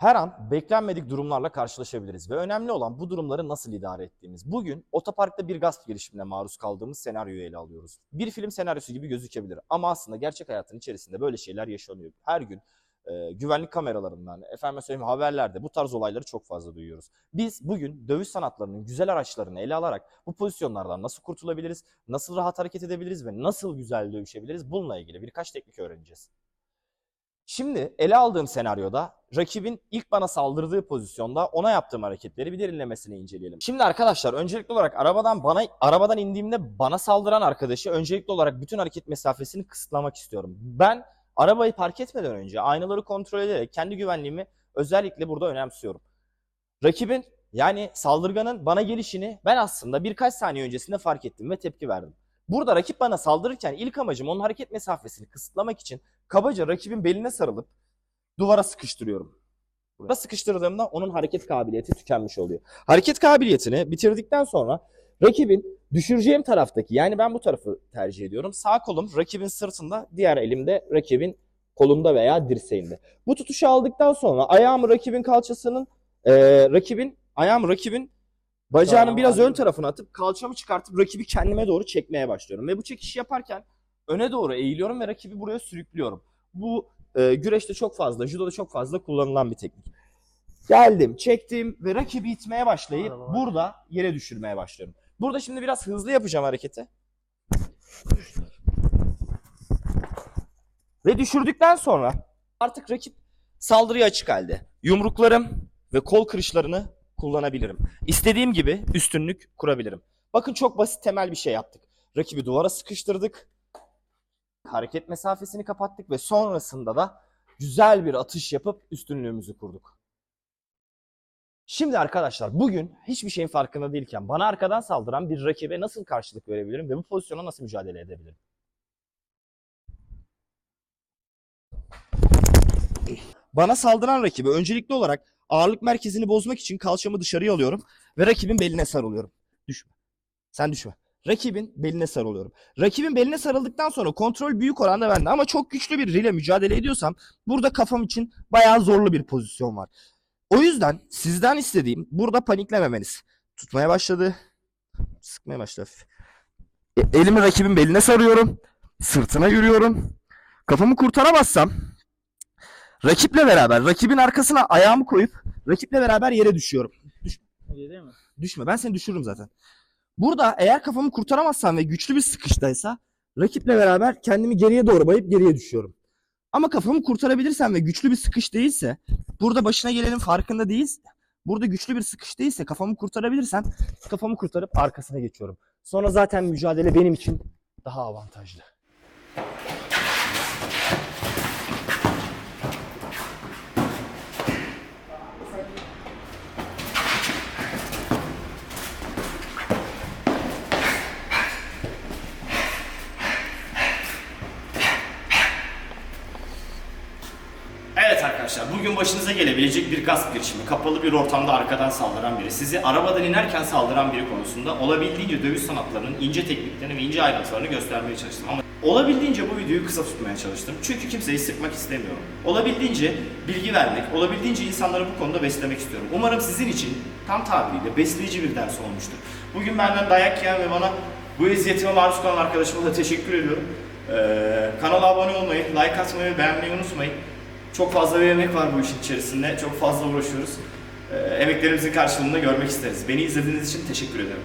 Her an beklenmedik durumlarla karşılaşabiliriz ve önemli olan bu durumları nasıl idare ettiğimiz. Bugün otoparkta bir gasp girişimine maruz kaldığımız senaryoyu ele alıyoruz. Bir film senaryosu gibi gözükebilir ama aslında gerçek hayatın içerisinde böyle şeyler yaşanıyor. Her gün e, güvenlik kameralarından, efendim söyleyeyim haberlerde bu tarz olayları çok fazla duyuyoruz. Biz bugün dövüş sanatlarının güzel araçlarını ele alarak bu pozisyonlardan nasıl kurtulabiliriz, nasıl rahat hareket edebiliriz ve nasıl güzel dövüşebiliriz bununla ilgili birkaç teknik öğreneceğiz. Şimdi ele aldığım senaryoda rakibin ilk bana saldırdığı pozisyonda ona yaptığım hareketleri bir derinlemesine inceleyelim. Şimdi arkadaşlar öncelikli olarak arabadan bana arabadan indiğimde bana saldıran arkadaşı öncelikli olarak bütün hareket mesafesini kısıtlamak istiyorum. Ben arabayı park etmeden önce aynaları kontrol ederek kendi güvenliğimi özellikle burada önemsiyorum. Rakibin yani saldırganın bana gelişini ben aslında birkaç saniye öncesinde fark ettim ve tepki verdim. Burada rakip bana saldırırken ilk amacım onun hareket mesafesini kısıtlamak için kabaca rakibin beline sarılıp duvara sıkıştırıyorum. Duvara sıkıştırdığımda onun hareket kabiliyeti tükenmiş oluyor. Hareket kabiliyetini bitirdikten sonra rakibin düşüreceğim taraftaki yani ben bu tarafı tercih ediyorum. Sağ kolum rakibin sırtında, diğer elimde rakibin kolunda veya dirseğinde. Bu tutuşu aldıktan sonra ayağımı rakibin kalçasının, eee, rakibin, ayağımı rakibin bacağının Tamam, biraz ön anladım. tarafına atıp kalçamı çıkartıp rakibi kendime doğru çekmeye başlıyorum. Ve bu çekişi yaparken öne doğru eğiliyorum ve rakibi buraya sürüklüyorum. Bu e, güreşte çok fazla, judoda çok fazla kullanılan bir teknik. Geldim, çektim ve rakibi itmeye başlayıp var. burada yere düşürmeye başlıyorum. Burada şimdi biraz hızlı yapacağım hareketi. Ve düşürdükten sonra artık rakip saldırıya açık halde. Yumruklarım ve kol kırışlarını kullanabilirim. İstediğim gibi üstünlük kurabilirim. Bakın çok basit temel bir şey yaptık. Rakibi duvara sıkıştırdık. Hareket mesafesini kapattık ve sonrasında da güzel bir atış yapıp üstünlüğümüzü kurduk. Şimdi arkadaşlar bugün hiçbir şeyin farkında değilken bana arkadan saldıran bir rakibe nasıl karşılık verebilirim ve bu pozisyona nasıl mücadele edebilirim? Bana saldıran rakibi öncelikli olarak ağırlık merkezini bozmak için kalçamı dışarıya alıyorum ve rakibin beline sarılıyorum. Düşme. Sen düşme. Rakibin beline sarılıyorum. Rakibin beline sarıldıktan sonra kontrol büyük oranda bende ama çok güçlü biriyle mücadele ediyorsam burada kafam için bayağı zorlu bir pozisyon var. O yüzden sizden istediğim burada paniklememeniz. Tutmaya başladı. Sıkmaya başladı. E, elimi rakibin beline sarıyorum. Sırtına yürüyorum. Kafamı kurtaramazsam rakiple beraber rakibin arkasına ayağımı koyup rakiple beraber yere düşüyorum. İyi değil mi? Düşme ben seni düşürürüm zaten. Burada eğer kafamı kurtaramazsam ve güçlü bir sıkıştaysa rakiple beraber kendimi geriye doğru bayıp geriye düşüyorum. Ama kafamı kurtarabilirsem ve güçlü bir sıkış değilse burada başına gelenin farkında değiliz. Burada güçlü bir sıkış değilse kafamı kurtarabilirsem kafamı kurtarıp arkasına geçiyorum. Sonra zaten mücadele benim için daha avantajlı. Arkadaşlar bugün başınıza gelebilecek bir gasp girişimi, kapalı bir ortamda arkadan saldıran biri, sizi arabadan inerken saldıran biri konusunda olabildiğince dövüş sanatlarının ince tekniklerini ve ince ayrıntılarını göstermeye çalıştım. Ama olabildiğince bu videoyu kısa tutmaya çalıştım. Çünkü kimseyi sıkmak istemiyorum. Olabildiğince bilgi vermek, olabildiğince insanları bu konuda beslemek istiyorum. Umarım sizin için tam tabiriyle besleyici bir ders olmuştur. Bugün benden dayak yiyen ve bana bu eziyetime maruz kalan arkadaşıma da teşekkür ediyorum. Ee, kanala abone olmayı, like atmayı, beğenmeyi unutmayın. Çok fazla bir emek var bu işin içerisinde. Çok fazla uğraşıyoruz. Ee, emeklerimizin karşılığını görmek isteriz. Beni izlediğiniz için teşekkür ederim.